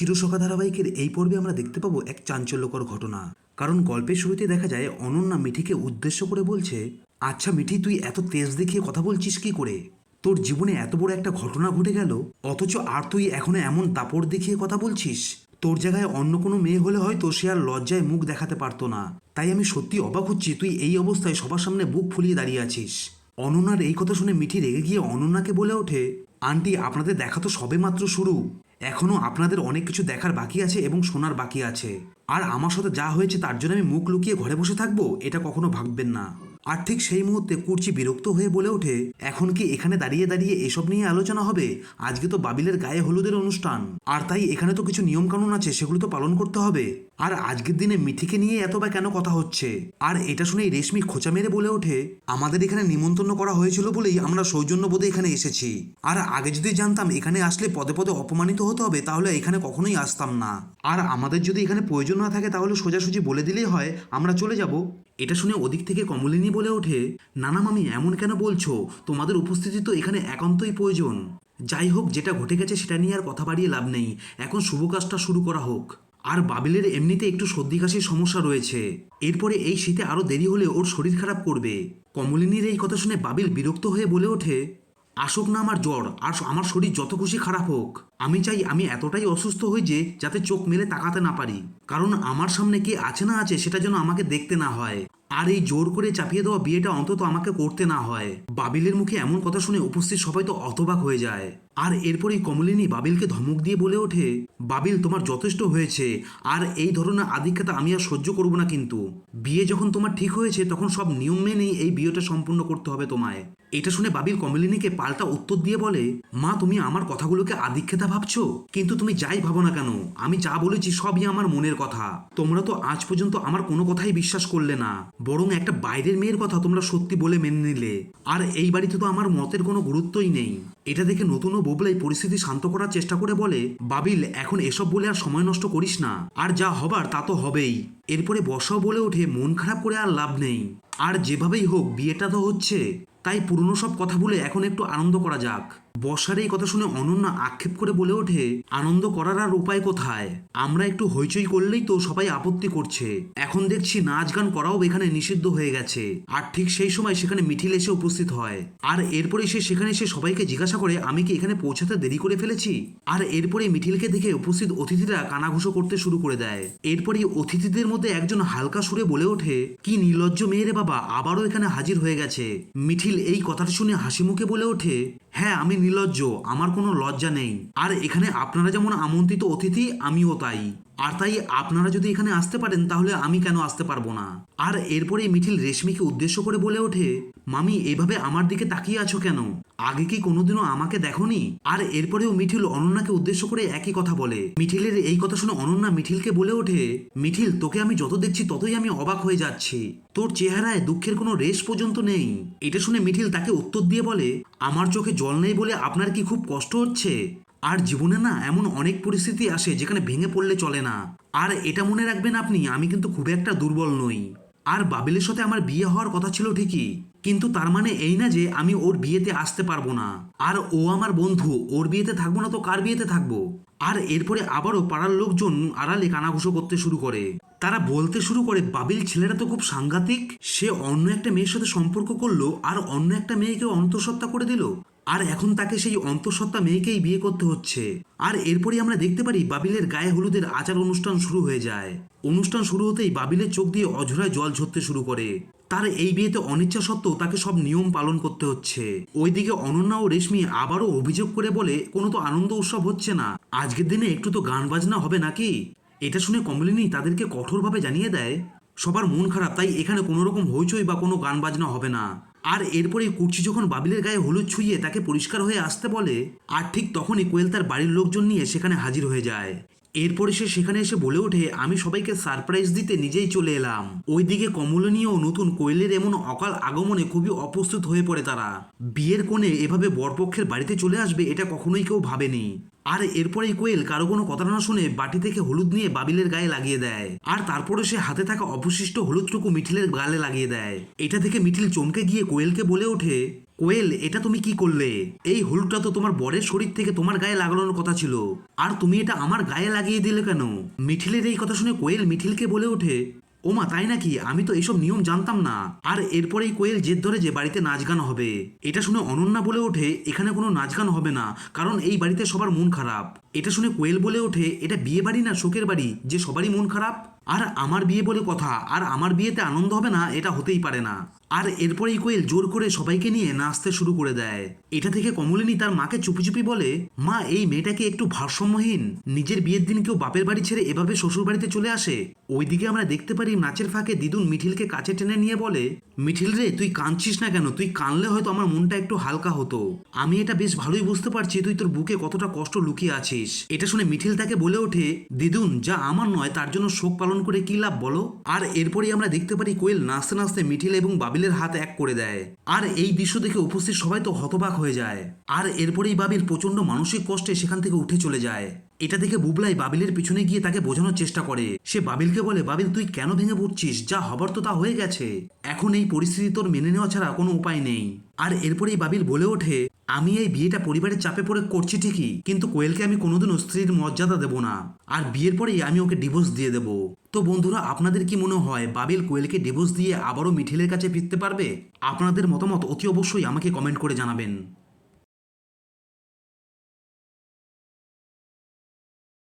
চিরসখা ধারাবাহিকের এই পর্বে আমরা দেখতে পাবো এক চাঞ্চল্যকর ঘটনা। কারণ গল্পের শুরুতে দেখা যায়, অনন্যা মিঠিকে উদ্দেশ্য করে বলছে আচ্ছা মিঠি, তুই এত তেজ দেখিয়ে কথা বলছিস কি করে? তোর জীবনে এত বড় একটা ঘটনা ঘটে গেল, অথচ আর তুই এখনও এমন দাপড় দেখিয়ে কথা বলছিস? তোর জায়গায় অন্য কোনো মেয়ে হলে হয়তো সে আর লজ্জায় মুখ দেখাতে পারতো না। তাই আমি সত্যি অবাক হচ্ছি, তুই এই অবস্থায় সবার সামনে বুক ফুলিয়ে দাঁড়িয়ে আছিস অনন্যার এই কথা শুনে মিঠি রেগে গিয়ে অনন্যাকে বলে ওঠে, আন্টি, আপনাদের দেখা তো সবেমাত্র শুরু। এখনও আপনাদের অনেক কিছু দেখার বাকি আছে এবং শোনার বাকি আছে। আর আমার সাথে যা হয়েছে তার জন্য আমি মুখ লুকিয়ে ঘরে বসে থাকব, এটা কখনো ভাববেন না। আর ঠিক সেই মুহূর্তে কুর্চি বিরক্ত হয়ে বলে ওঠে, এখন কি এখানে দাঁড়িয়ে দাঁড়িয়ে এসব নিয়ে আলোচনা হবে? আজকে তো বাবিলের গায়ে হলুদের অনুষ্ঠান। আর তাই এখানে তো কিছু নিয়মকানুন আছে, সেগুলো তো পালন করতে হবে। আর আজকের দিনে মিঠিকে নিয়ে এত বা কেন কথা হচ্ছে? আর এটা শুনেই রেশমি খোঁচা মেরে বলে ওঠে, আমাদের এখানে নিমন্ত্রণ করা হয়েছিল বলেই আমরা সৌজন্যবোধে এখানে এসেছি। আর আগে যদি জানতাম এখানে আসলে পদে পদে অপমানিত হতে হবে, তাহলে এখানে কখনোই আসতাম না। আর আমাদের যদি এখানে প্রয়োজন না থাকে, তাহলে সোজাসুজি বলে দিলেই হয়, আমরা চলে যাব। এটা শুনে ওদিক থেকে কমলিনী বলে ওঠে, নানা মামি, এমন কেন বলছো? তোমাদের উপস্থিতি তো এখানে একান্তই প্রয়োজন। যাই হোক, যেটা ঘটে গেছে সেটা নিয়ে আর কথা বাড়িয়ে লাভ নেই। এখন শুভ কাজটা শুরু করা হোক। আর বাবিলের এমনিতে একটু সর্দি কাশির সমস্যা রয়েছে। এরপরে এই শীতে আরও দেরি হলে ওর শরীর খারাপ করবে। কমলিনীর এই কথা শুনে বাবিল বিরক্ত হয়ে বলে ওঠে, আসুক না আমার জ্বর, আর আমার শরীর যত খুশি খারাপ হোক। আমি চাই আমি এতটাই অসুস্থ হই যে যাতে চোখ মেলে তাকাতে না পারি। কারণ আমার সামনে কে আছে না আছে সেটা যেন আমাকে দেখতে না হয়। আর এই জোর করে চাপিয়ে দেওয়া বিয়েটা অন্তত আমাকে করতে না হয়। বাবিলের মুখে এমন কথা শুনে উপস্থিত সবাই তো অতবাক হয়ে যায়। আর এরপরই কমলিনী বাবিলকে ধমক দিয়ে বলে ওঠে, বাবিল, তোমার যথেষ্ট হয়েছে। আর এই ধরনের আধিক্যতা আমি আর সহ্য করব না কিন্তু। বিয়ে যখন তোমার ঠিক হয়েছে, তখন সব নিয়ম মেনেই এই বিয়েটা সম্পূর্ণ করতে হবে তোমায়। এটা শুনে বাবিল কমলিনীকে পাল্টা উত্তর দিয়ে বলে, মা, তুমি আমার কথাগুলোকে আধিক্যতা ভাবছ? কিন্তু তুমি যাই ভাবো না কেন, আমি যা বলেছি সবই আমার মনের কথা। তোমরা তো আজ পর্যন্ত আমার কোনো কথাই বিশ্বাস করলে না, বরং একটা বাইরের মেয়ের কথা তোমরা সত্যি বলে মেনে নিলে। আর এই বাড়িতে তো আমার মতের কোনো গুরুত্বই নেই। এটা দেখে নতুন ও বোবলাই পরিস্থিতি শান্ত করার চেষ্টা করে বলে, বাবিল, এখন এসব বলে আর সময় নষ্ট করিস না। আর যা হবার তা তো হবেই। এরপরে বসাও বলে ওঠে, মন খারাপ করে আর লাভ নেই। আর যেভাবেই হোক, বিয়েটা তো হচ্ছে। তাই পুরনো সব কথা বলে এখন একটু আনন্দ করা যাক। বর্ষার এই কথা শুনে অনন্যা আক্ষেপ করে বলে ওঠে, আনন্দ করার আর উপায় কোথায়? আমরা একটু হইচই করলেই তো সবাই আপত্তি করছে। এখন দেখছি নাচ গান করাও এখানে নিষিদ্ধ হয়ে গেছে। আর ঠিক সেই সময় সেখানে মিঠিল এসে উপস্থিত হয়। আর এরপরে সে সেখানে এসে সবাইকে জিজ্ঞাসা করে, আমি কি এখানে পৌঁছাতে দেরি করে ফেলেছি? আর এরপরে মিঠিলকে দেখে উপস্থিত অতিথিরা কানাঘুষো করতে শুরু করে দেয়। এরপরেই অতিথিদের মধ্যে একজন হালকা সুরে বলে ওঠে, কি নির্লজ্জ মেয়েরে বাবা, আবারও এখানে হাজির হয়ে গেছে। মিঠিল এই কথাটা শুনে হাসি মুখে বলে ওঠে হ্যাঁ আমি নির্লজ্জ আমার কোনো লজ্জা নেই। আর এখানে আপনারা যেমন আমন্ত্রিত অতিথি, আমিও তাই। আর তাই আপনারা যদি এখানে আসতে পারেন, তাহলে আমি কেন আসতে পারব না? আর এরপরে মিঠিল রেশমিকে উদ্দেশ্য করে বলে ওঠে, মামি, এভাবে আমার দিকে তাকিয়ে আছো কেন? আগে কি কোনোদিনও আমাকে দেখনি? আর এরপরেও মিঠিল অনন্যাকে উদ্দেশ্য করে একই কথা বলে। মিঠিলের এই কথা শুনে অনন্যা মিঠিলকে বলে ওঠে, মিঠিল, তোকে আমি যত দেখছি, ততই আমি অবাক হয়ে যাচ্ছি। তোর চেহারায় দুঃখের কোনো রেশ পর্যন্ত নেই। এটা শুনে মিঠিল তাকে উত্তর দিয়ে বলে, আমার চোখে জল নেই বলে আপনার কি খুব কষ্ট হচ্ছে? আর জীবনে না এমন অনেক পরিস্থিতি আসে যেখানে ভেঙে পড়লে চলে না। আর এটা মনে রাখবেন আপনি, আমি কিন্তু খুব একটা দুর্বল নই। আর বাবেলের সাথে আমার বিয়ে হওয়ার কথা ছিল ঠিকই, কিন্তু তার মানে এই না যে আমি ওর বিয়েতে আসতে পারব না। আর ও আমার বন্ধু, ওর বিয়েতে থাকব না তো কার বিয়েতে থাকব? আর এরপরে আবারও পাড়ার লোকজন আড়ালে কানাঘুষো করতে শুরু করে। তারা বলতে শুরু করে, বাবিল ছেলেটা তো খুব সাংঘাতিক। সে অন্য একটা মেয়ের সাথে সম্পর্ক করল, আর অন্য একটা মেয়েকে অন্তঃসত্ত্বা করে দিল। আর এখন তাকে সেই অন্তঃসত্ত্বা মেয়েকেই বিয়ে করতে হচ্ছে। আর এরপরই আমরা দেখতে পারি বাবিলের গায়ে হলুদের আচার অনুষ্ঠান শুরু হয়ে যায়। অনুষ্ঠান শুরু হতেই বাবিলের চোখ দিয়ে অঝরায় জল ঝরতে শুরু করে। তার এই বিয়েতে অনিচ্ছা সত্ত্বেও তাকে সব নিয়ম পালন করতে হচ্ছে। ওইদিকে অনন্যা ও রেশমি আবারও অভিযোগ করে বলে, কোনো তো আনন্দ উৎসব হচ্ছে না। আজকের দিনে একটু তো গান বাজনা হবে নাকি? এটা শুনে কমলিনী তাদেরকে কঠোরভাবে জানিয়ে দেয়, সবার মন খারাপ, তাই এখানে কোনো রকম হইচই বা কোনো গান বাজনা হবে না। আর এরপরে কুর্চি যখন বাবিলের গায়ে হলুদ ছুঁয়ে তাকে পরিষ্কার হয়ে আসতে বলে, আর ঠিক তখনই কোয়েল তার বাড়ির লোকজন নিয়ে সেখানে হাজির হয়ে যায়। এরপরে সে সেখানে এসে বলে ওঠে, আমি সবাইকে সারপ্রাইজ দিতে নিজেই চলে এলাম। ওইদিকে কমলনীয় নতুন কোয়েলের এমন অকাল আগমনে খুবই অপ্রস্তুত হয়ে পড়ে তারা। বিয়ের কোণে এভাবে বরপক্ষের বাড়িতে চলে আসবে এটা কখনোই কেউ ভাবেনি। আর এরপরেই কোয়েল কারও কোনো কথা না শুনে বাটি থেকে হলুদ নিয়ে বাবিলের গায়ে লাগিয়ে দেয়। আর তারপরে সে হাতে থাকা অবশিষ্ট হলুদটুকু মিঠিলের গালে লাগিয়ে দেয়। এটা থেকে মিঠিল চমকে গিয়ে কোয়েলকে বলে ওঠে কোয়েল, এটা তুমি কি করলে? এই হুলটা তো তোমার বরের শরীর থেকে তোমার গায়ে লাগানোর কথা ছিল। আর তুমি এটা আমার গায়ে লাগিয়ে দিলে কেন? মিঠিলের এই কথা শুনে কোয়েল মিঠিলকে বলে ওঠে, ওমা, তাই নাকি? আমি তো এইসব নিয়ম জানতাম না। আর এরপরেই কোয়েল জেদ ধরে যে বাড়িতে নাচ গান হবে। এটা শুনে অনন্যা বলে ওঠে, এখানে কোনো নাচ গান হবে না, কারণ এই বাড়িতে সবার মন খারাপ। এটা শুনে কোয়েল বলে ওঠে, এটা বিয়ে বাড়ি না শোকের বাড়ি? যে সবারই মন খারাপ? আর আমার বিয়ে বলে কথা, আর আমার বিয়েতে আনন্দ হবে না, এটা হতেই পারে না। আর এরপরেই কোয়েল জোর করে সবাইকে নিয়ে নাচতে শুরু করে দেয়। এটা থেকে কমলিনী তার মাকে চুপি চুপি বলে, মা, এই মেয়েটাকে একটু ভারসাম্যহীন। নিজের বিয়ের দিন কেউ বাপের বাড়ি ছেড়ে এভাবে শ্বশুর বাড়িতে চলে আসে। ওইদিকে আমরা দেখতে পারি নাচের ফাঁকে দিদুন মিঠিলকে কাছে টেনে নিয়ে বলে, মিঠিল রে, তুই কাঁদছিস না কেন? তুই কানলে হয়তো আমার মনটা একটু হালকা হতো। আমি এটা বেশ ভালোই বুঝতে পারছি, তুই তোর বুকে কতটা কষ্ট লুকিয়ে আছিস এটা শুনে মিঠিল তাকে বলে ওঠে, দিদুন, যা আমার নয়, তার জন্য শোক পালন করে কি লাভ বলো? আর এরপরেই আমরা দেখতে পারি কোয়েল নাচতে নাচতে মিঠিল এবং বাবিলের হাত এক করে দেয়। আর এই দৃশ্য দেখে উপস্থিত সবাই তো হতবাক হয়ে যায়। আর এরপরেই বাবিল প্রচণ্ড মানসিক কষ্টে সেখান থেকে উঠে চলে যায়। এটা দেখে বুবলাই বাবিলের পিছনে গিয়ে তাকে বোঝানোর চেষ্টা করে। সে বাবিলকে বলে, বাবিল, তুই কেন ভেঙে পড়ছিস? যা হবার তো তা হয়ে গেছে। এখন এই পরিস্থিতি তোর মেনে নেওয়া ছাড়া কোনো উপায় নেই। আর এরপরেই বাবিল বলে ওঠে, আমি এই বিয়েটা পরিবারের চাপে পড়ে করছি ঠিকই, কিন্তু কোয়েলকে আমি কোনোদিনও স্ত্রীর মর্যাদা দেব না। আর বিয়ের পরেই আমি ওকে ডিভোর্স দিয়ে দেব। তো বন্ধুরা, আপনাদের কি মনে হয় বাবিল কোয়েলকে ডিভোর্স দিয়ে আবারও মিঠিলের কাছে ফিরতে পারবে? আপনাদের মতামত অতি অবশ্যই আমাকে কমেন্ট করে জানাবেন।